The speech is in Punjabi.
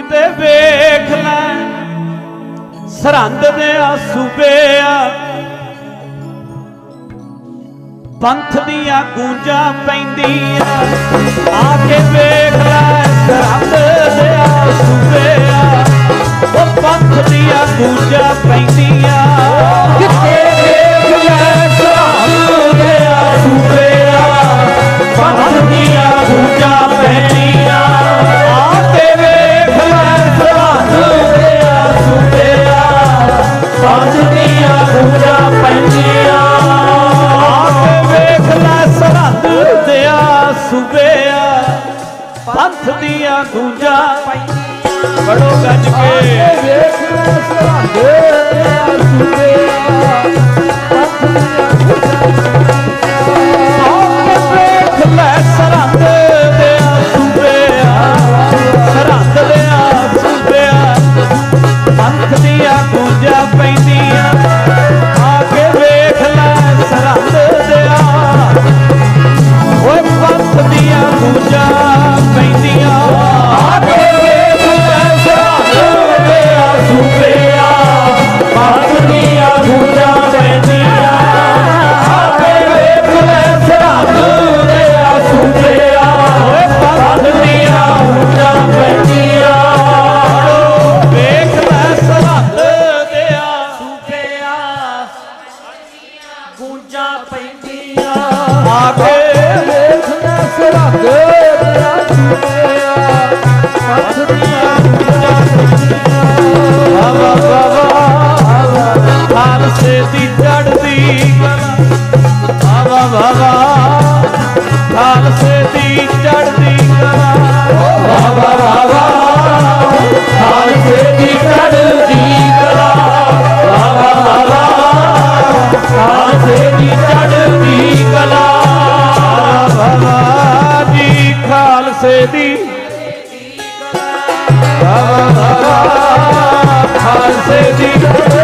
ਕਿਤੇ ਵੇਖ ਲੈ। ਸਰਹੰਦ ਦੇ ਆ ਸੂਬੇ ਆ ਪੰਥ ਦੀਆਂ ਗੂੰਜਾਂ ਪੈਂਦੀਆਂ। ਆ ਕੇ ਵੇਖ ਲੈ, ਸਰਹੰਦ ਦੇ ਆ ਸੂਬੇ ਪੰਥ ਦੀਆਂ ਗੂੰਜਾਂ ਬੜੋ ਗੱਜ ਕੇ। ਵੇਖ ਲੈ ਸਰਹੰਦ ਆ ਸੂਬੇ ਆ ਪੰਥ ਦੀਆਂ ਆਕੇ ਵੇਖ ਲੈ ਸਰਹੰਦ ਗੂੰਜਾਂ ਪੈਂਦੀਆਂ। ਆ ਕੇ ਵੇਖ ਲੈ ਸਰਹੰਦ ਆ ਸੂਬੇ ਆ ਪੰਥ ਦੀਆਂ ਵਾ ਵਾ ਵਾ ਵਾ ਖਾਲਸੇ ਦੀ ਚੜਦੀ ਕਲਾ। ਵਾ ਵਾ ਵਾ ਖਾਲਸੇ ਦੀ di di di di di di